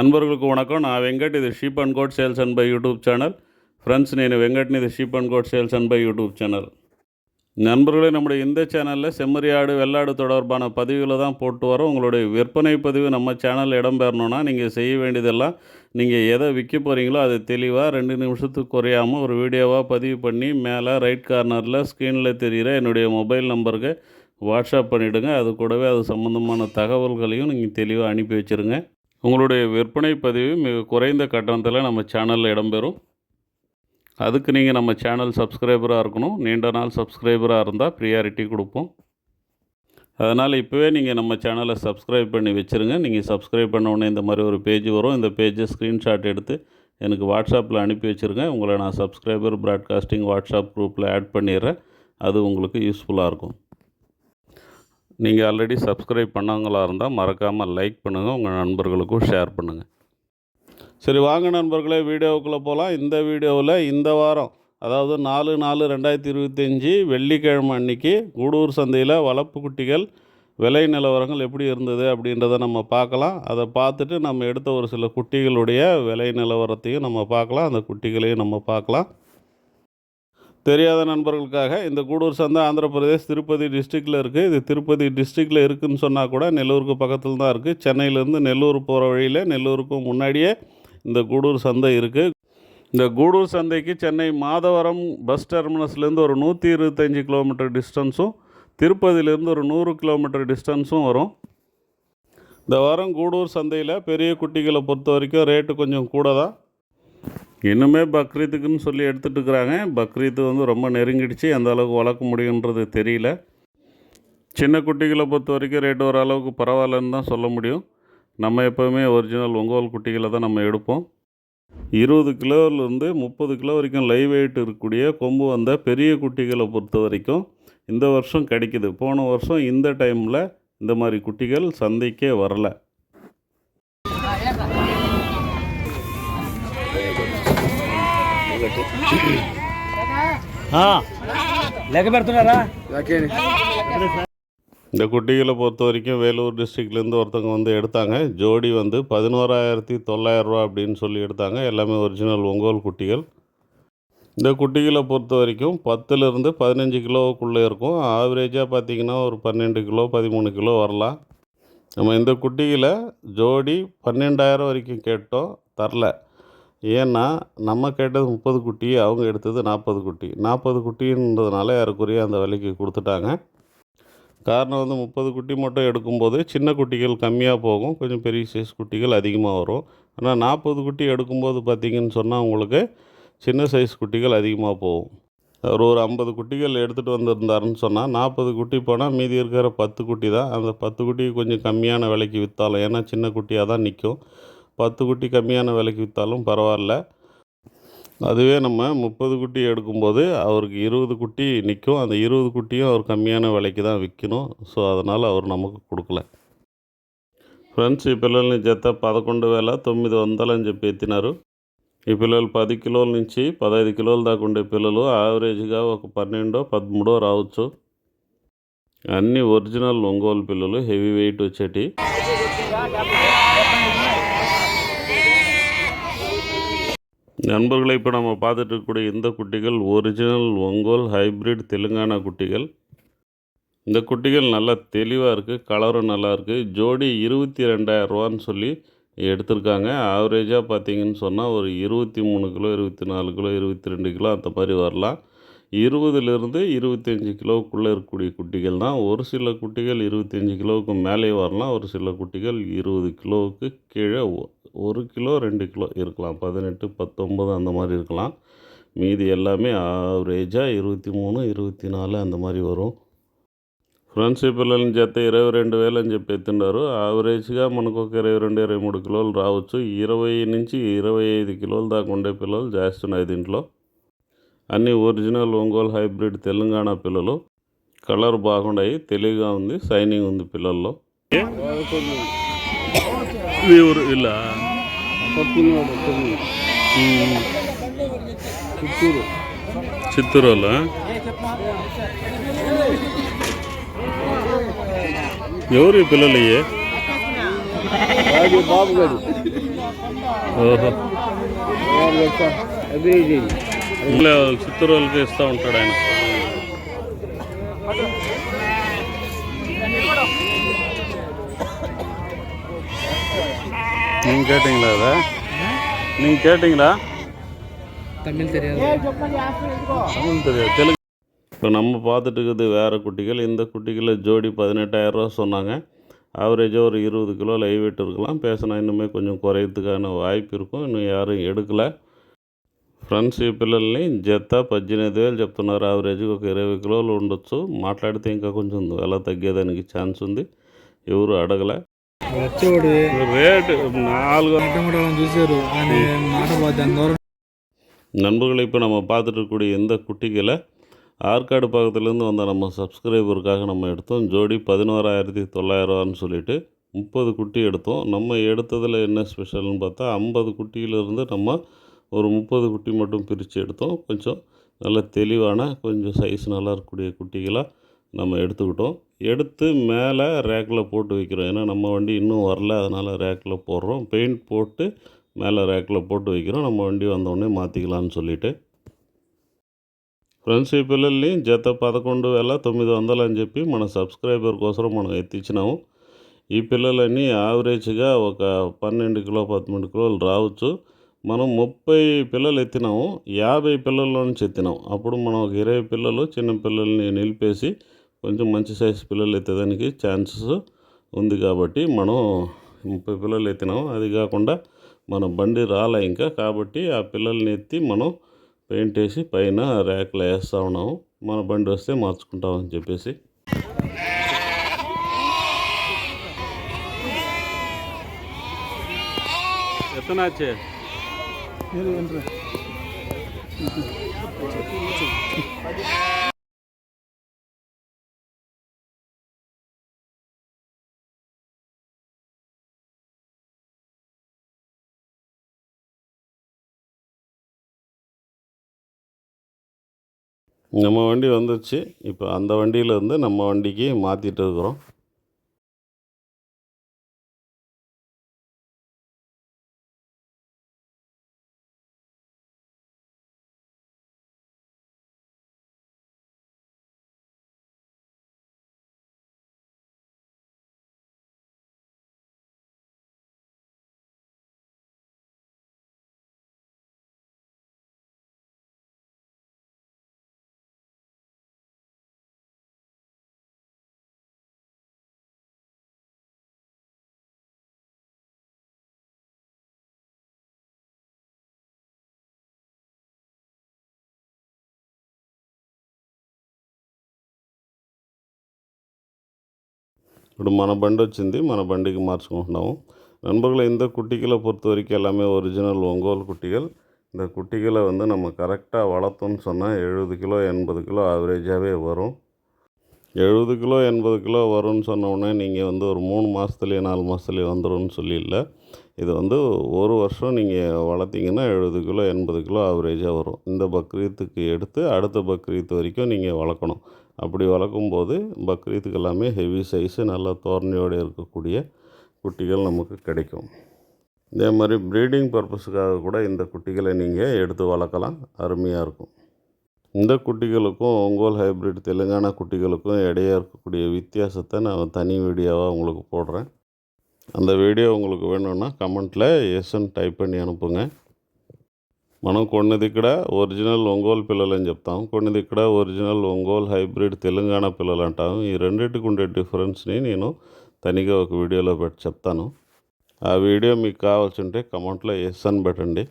நண்பர்களுக்கு வணக்கம். நான் வெங்கட் இது sheep and goat sales and buy YouTube channel friends நீ Venkat Nidhi sheep and goat sales and buy YouTube channel நண்பர்களே நம்முடைய இந்த சேனலில் செம்மறியாடு வெள்ளாடு தொடர்பான பதிவுகளை தான் போட்டு வரோம். உங்களுடைய விற்பனை பதிவு நம்ம சேனலில் இடம்பெறணும்னா நீங்கள் செய்ய வேண்டியதெல்லாம் நீங்கள் எதை விற்க போகிறீங்களோ அது தெளிவாக ரெண்டு நிமிஷத்துக்கு குறையாமல் ஒரு வீடியோவாக பதிவு பண்ணி மேலே ரைட் கார்னரில் ஸ்க்ரீனில் தெரிகிற என்னுடைய மொபைல் நம்பருக்கு வாட்ஸ்அப் பண்ணிவிடுங்க அது கூடவே அது சம்மந்தமான தகவல்களையும் நீங்கள் தெளிவாக அனுப்பி வச்சுருங்க. உங்களுடைய விற்பனை பதிவு மிக குறைந்த கட்டணத்தில் நம்ம சேனலில் இடம்பெறும். அதுக்கு நீங்கள் நம்ம சேனல் சப்ஸ்கிரைபராக இருக்கணும். நீண்ட நாள் சப்ஸ்கிரைபராக இருந்தால் ப்ரியாரிட்டி கொடுப்போம். அதனால் இப்போவே நீங்கள் நம்ம சேனலை சப்ஸ்கிரைப் பண்ணி வச்சுருங்க. நீங்கள் சப்ஸ்கிரைப் பண்ண உடனே இந்த மாதிரி ஒரு பேஜ் வரும். இந்த பேஜை ஸ்க்ரீன்ஷாட் எடுத்து எனக்கு வாட்ஸ்அப்பில் அனுப்பி வச்சுருங்க. உங்களை நான் சப்ஸ்கிரைபர் ப்ராட்காஸ்டிங் வாட்ஸ்அப் குரூப்பில் ஆட் பண்ணிடுறேன். அது உங்களுக்கு யூஸ்ஃபுல்லாக இருக்கும். நீங்கள் ஆல்ரெடி சப்ஸ்கிரைப் பண்ணவங்களாக இருந்தால் மறக்காமல் லைக் பண்ணுங்கள் உங்கள் நண்பர்களுக்கும் ஷேர் பண்ணுங்கள் சரி வாங்க நண்பர்களே வீடியோவுக்குள்ளே போகலாம் இந்த வீடியோவில் இந்த வாரம் அதாவது நாலு நாலு ரெண்டாயிரத்தி இருபத்தஞ்சி வெள்ளிக்கிழமை அன்னைக்கு கூடூர் சந்தையில் வளர்ப்பு குட்டிகள் விலை நிலவரங்கள் எப்படி இருந்தது அப்படின்றத நம்ம பார்க்கலாம். அதை பார்த்துட்டு நம்ம எடுத்த ஒரு சில குட்டிகளுடைய விலை நிலவரத்தையும் நம்ம பார்க்கலாம். அந்த குட்டிகளையும் நம்ம பார்க்கலாம். தெரியாத நண்பர்களுக்காக இந்த கூடூர் சந்தை ஆந்திர பிரதேஷ் திருப்பதி டிஸ்ட்ரிக்டில் இருக்குது இது திருப்பதி டிஸ்ட்ரிக்டில் இருக்குதுன்னு சொன்னால் கூட நெல்லூருக்கு பக்கத்தில் தான் இருக்குது சென்னையிலேருந்து நெல்லூர் போகிற வழியில் நெல்லூருக்கும் முன்னாடியே இந்த கூடூர் சந்தை இருக்குது இந்த கூடூர் சந்தைக்கு சென்னை மாதவரம் பஸ் டெர்மினஸ்லேருந்து ஒரு நூற்றி இருபத்தஞ்சி கிலோமீட்டர் டிஸ்டன்ஸும் திருப்பதியிலேருந்து ஒரு நூறு கிலோமீட்டர் டிஸ்டன்ஸும் வரும். இந்த வாரம் கூடூர் சந்தையில் பெரிய குட்டிகளை பொறுத்த வரைக்கும் ரேட்டு கொஞ்சம் கூட தான். இன்னுமே பக்ரீத்துக்குன்னு சொல்லி எடுத்துகிட்டு இருக்கிறாங்க பக்ரீத்து வந்து ரொம்ப நெருங்கிடுச்சு. அந்த அளவுக்கு வளர்க்க முடியுன்றது தெரியல. சின்ன குட்டிகளை பொறுத்த வரைக்கும் ரேட்டு ஓரளவுக்கு பரவாயில்லன்னு தான் சொல்ல முடியும். நம்ம எப்போவுமே ஒரிஜினல் ஒங்கோல் குட்டிகளை தான் நம்ம எடுப்போம். இருபது கிலோவிலேருந்து முப்பது கிலோ வரைக்கும் லைவ் வெயிட் இருக்கக்கூடிய கொம்பு வந்த பெரிய குட்டிகளை பொறுத்த வரைக்கும் இந்த வருஷம் கிடைக்குது. போன வருஷம் இந்த டைமில் இந்த மாதிரி குட்டிகள் சந்தைக்கே வரல. లెక్క పెడుతున్నారా இந்த குட்டிகளை பொறுத்த வரைக்கும் வேலூர் டிஸ்ட்ரிக்ட்லேருந்து ஒருத்தவங்க வந்து எடுத்தாங்க ஜோடி வந்து பதினோராயிரத்தி தொள்ளாயிரரூவா அப்படின்னு சொல்லி எடுத்தாங்க எல்லாமே ஒரிஜினல் ஒங்கோல் குட்டிகள் இந்த குட்டிகளை பொறுத்த வரைக்கும் பத்துலேருந்து பதினஞ்சு கிலோவுக்குள்ளே இருக்கும் ஆவரேஜாக பார்த்தீங்கன்னா ஒரு பன்னெண்டு கிலோ பதிமூணு கிலோ வரலாம் நம்ம இந்த குட்டிகளை ஜோடி பன்னெண்டாயிரம் வரைக்கும் கேட்டோம் தரல ஏன்னா நம்ம கேட்டது முப்பது குட்டி அவங்க எடுத்தது நாற்பது குட்டி. நாற்பது குட்டின்றதுனால யாருக்குரிய அந்த விலைக்கு கொடுத்துட்டாங்க. காரணம் வந்து முப்பது குட்டி மட்டும் எடுக்கும்போது சின்ன குட்டிகள் கம்மியாக போகும். கொஞ்சம் பெரிய சைஸ் குட்டிகள் அதிகமாக வரும். ஆனால் நாற்பது குட்டி எடுக்கும்போது பார்த்தீங்கன்னு சொன்னால் உங்களுக்கு சின்ன சைஸ் குட்டிகள் அதிகமாக போகும். அவர் ஒரு ஐம்பது குட்டிகள் எடுத்துகிட்டு வந்திருந்தாருன்னு சொன்னால் நாற்பது குட்டி போனால் மீதி இருக்கிற பத்து குட்டி தான். அந்த பத்து குட்டி கொஞ்சம் கம்மியான விலைக்கு விற்றாலும் ஏன்னா சின்ன குட்டியாக தான் நிற்கும் பத்து குட்டி கம்மியான விலைக்கு விற்றாலும் பரவாயில்ல அதுவே நம்ம முப்பது குட்டி எடுக்கும்போது அவருக்கு இருபது குட்டி நிற்கும் அந்த இருபது குட்டியும் அவர் கம்மியான விலைக்கு தான் விற்கணும் ஸோ அதனால் அவர் நமக்கு கொடுக்கல ஃப்ரெண்ட்ஸ் ఈ పిల్లల్ని జత పదకొండు వేల తొమ్మిది వందలని చెప్పి ఎత్తినారు ఈ పిల్లలు పది కిలోల నుంచి పదహైదు కిలోల దాకా ఉండే పిల్లలు యావరేజ్గా ఒక పన్నెండో పదమూడో రావచ్చు అన్నీ ఒరిజినల్ ఒంగోలు పిల్లలు హెవీ వెయిట్ వచ్చేటి நண்பர்களை இப்போ நம்ம பார்த்துட்டு இருக்கக்கூடிய இந்த குட்டிகள் ஒரிஜினல் ஒங்கோல் ஹைப்ரிட் தெலுங்கானா குட்டிகள். இந்த குட்டிகள் நல்லா தெளிவாக இருக்குது கலரும் நல்லா இருக்குது ஜோடி இருபத்தி ரெண்டாயிரரூவான்னு சொல்லி எடுத்திருக்காங்க. ஆவரேஜாக பார்த்தீங்கன்னு சொன்னால் ஒரு இருபத்தி மூணு கிலோ இருபத்தி நாலு கிலோ இருபத்தி ரெண்டு கிலோ அந்த மாதிரி வரலாம். இருபதுலேருந்து இருபத்தஞ்சி கிலோவுக்குள்ளே இருக்கக்கூடிய குட்டிகள் தான். ஒரு சில குட்டிகள் இருபத்தஞ்சி கிலோவுக்கு மேலே வரலாம். ஒரு சில குட்டிகள் இருபது கிலோவுக்கு கீழே ஒரு கிலோ ரெண்டு கிலோ இருக்கலாம். பதினெட்டு பத்தொம்பது அந்த மாதிரி இருக்கலாம். மீதி எல்லாமே ஆவரேஜாக இருபத்தி மூணு இருபத்தி నాలుగు అంత మరి వరం ఫ్రెండ్స్ ఈ పిల్లలని చేస్తే ఇరవై రెండు వేలు అని చెప్పి ఎత్తున్నారు యావరేజ్గా మనకు ఒక ఇరవై రెండు ఇరవై మూడు కిలోలు రావచ్చు ఇరవై నుంచి ఇరవై ఐదు కిలోల దాకా ఉండే పిల్లలు చేస్తున్నాయి దీంట్లో అన్నీ ఒరిజినల్ ఒంగోలు హైబ్రిడ్ తెలంగాణ పిల్లలు కలర్ బాగున్నాయి తెలివిగా ఉంది సైనింగ్ ఉంది పిల్లల్లో ఊరు ఇలా చిత్తూరు చిత్తూరు వాళ్ళ ఎవరు ఈ పిల్లలు ఇయ్యే రాజు బాబు గారు ఓహో అభివృద్ధి ఇంట్లో చిత్తూరు వాళ్ళకి ఇస్తూ ఉంటాడు ఆయన நீங்கள் கேட்டிங்களா அதை நீங்கள் கேட்டிங்களா தமிழ் தெரியாது தமிழ் தெரியாது தெலுங்கு இப்போ நம்ம பார்த்துட்டு இருக்கிறது வேறு குட்டிகள் இந்த குட்டிகளில் ஜோடி பதினெட்டாயிரம் ரூபா சொன்னாங்க ஆவரேஜாக ஒரு இருபது கிலோ லைவ் வெயிட் இருக்கலாம் பேசினா இன்னுமே கொஞ்சம் குறையத்துக்கான வாய்ப்பு இருக்கும் இன்னும் யாரும் எடுக்கலை ఫ్రెండ్స్ ఈ పిల్లల్ని జత పద్దెనిమిది వేలు చెప్తున్నారు యావరేజ్గా ఒక ఇరవై కిలోలు ఉండొచ్చు మాట్లాడితే ఇంకా కొంచెం ఎలా తగ్గేదానికి ఛాన్స్ ఉంది ఎవరు అడగలే వచ్చేవాడు రేటు నాలుగు కూడా చూసారు ఆయన మాట పోతే అందరూ நண்பர்களை இப்போ நம்ம பார்த்துட்டு இருக்கக்கூடிய இந்த குட்டிகளை ஆற்காடு பக்கத்துலேருந்து வந்த நம்ம சப்ஸ்கிரைபருக்காக நம்ம எடுத்தோம் ஜோடி பதினோராயிரத்தி தொள்ளாயிரரூவான்னு சொல்லிட்டு முப்பது குட்டி எடுத்தோம் நம்ம எடுத்ததில் என்ன ஸ்பெஷல்னு பார்த்தா ஐம்பது குட்டியிலேருந்து நம்ம ஒரு முப்பது குட்டி மட்டும் பிரித்து எடுத்தோம் கொஞ்சம் நல்ல தெளிவான கொஞ்சம் சைஸ் நல்லா இருக்கக்கூடிய குட்டிகளாக நம்ம எடுத்துக்கிட்டோம். எடுத்து மேலே ரேக்கில் போட்டு வைக்கிறோம். ஏன்னா நம்ம வண்டி இன்னும் வரல அதனால் ரேக்கில் போடுறோம். பெயிண்ட் போட்டு மேலே ரேக்கில் போட்டு வைக்கிறோம். நம்ம வண்டி வந்தோடனே మార్తికలాని சொல்லிவிட்டு ఫ్రెండ్స్ ఈ పిల్లల్ని జత పదకొండు వేల తొమ్మిది వందలు అని చెప్పి మన సబ్స్క్రైబర్ కోసం మనం ఎత్తించినాము ఈ పిల్లలన్నీ యావరేజ్గా ఒక పన్నెండు కిలో పదమూడు కిలోలు రావచ్చు మనం ముప్పై పిల్లలు ఎత్తినాము యాభై పిల్లల నుంచి ఎత్తినాం అప్పుడు మనం ఒక ఇరవై పిల్లలు చిన్న పిల్లల్ని నిలిపేసి కొంచెం మంచి సైజు పిల్లలు ఎత్తేదానికి ఛాన్సెస్ ఉంది కాబట్టి మనం ముప్పై పిల్లలు ఎత్తినాం. అది కాకుండా మన బండి రాలే ఇంకా కాబట్టి ఆ పిల్లల్ని ఎత్తి మనం పెయింట్ వేసి పైన ర్యాక్లో వేస్తూ ఉన్నాము మన బండి వస్తే మార్చుకుంటామని చెప్పేసి. ఎత్తనాచే நம்ம வண்டி வந்துச்சு இப்போ அந்த வண்டியிலேருந்து நம்ம வண்டிக்கு மாற்றிட்டு இருக்கிறோம். ఇప్పుడు మన బండి వచ్చింది మన బండికి మార్చుకుంటున్నాము நண்பர்களை இந்த குட்டிகளை பொறுத்த வரைக்கும் எல்லாமே ஒரிஜினல் ஒங்கோல் குட்டிகள் இந்த குட்டிகளை வந்து நம்ம கரெக்டாக வளர்த்தோம்னு சொன்னால் எழுபது கிலோ எண்பது கிலோ ஆவரேஜாகவே வரும் எழுபது கிலோ எண்பது கிலோ வரும்னு சொன்ன உடனே நீங்கள் வந்து ஒரு மூணு மாதத்துலேயே நாலு மாதத்துலேயே வந்துடும்னு சொல்லி இல்லை இது வந்து ஒரு வருஷம் நீங்கள் வளர்த்தீங்கன்னா எழுபது கிலோ எண்பது கிலோ ஆவரேஜாக வரும். இந்த பக்ரீத்துக்கு எடுத்து அடுத்த பக்ரீத் வரைக்கும் நீங்கள் வளர்க்கணும். அப்படி வளர்க்கும்போது பக்ரீத்துக்கு எல்லாமே ஹெவி சைஸு நல்லா தோரணையோடு இருக்கக்கூடிய குட்டிகள் நமக்கு கிடைக்கும். இதே மாதிரி ப்ரீடிங் பர்பஸுக்காக கூட இந்த குட்டிகளை நீங்கள் எடுத்து வளர்க்கலாம். அருமையாக இருக்கும். இந்த குட்டிகளுக்கும் ஒங்கோல் ஹைப்ரிட் தெலுங்கானா குட்டிகளுக்கும் இடையே இருக்கக்கூடிய வித்தியாசத்தை நான் தனி வீடியோவாக உங்களுக்கு போடுறேன். அந்த வீடியோ உங்களுக்கு வேணும்னா கமெண்டில் எஸ்என் టైప్ பண்ணி அனுப்புங்க. మనం కొన్నది ఇక్కడ ఒరిజినల్ ఒంగోలు పిల్లలు అని చెప్తాం కొన్నది ఇక్కడ ఒరిజినల్ ఒంగోలు హైబ్రిడ్ తెలంగాణ పిల్లలు అంటాం ఈ రెండింటికి ఉండే డిఫరెన్స్ని నేను తనిగా ఒక వీడియోలో పెట్టి చెప్తాను ఆ వీడియో మీకు కావాల్సి ఉంటే కమెంట్లో ఎస్ అని పెట్టండి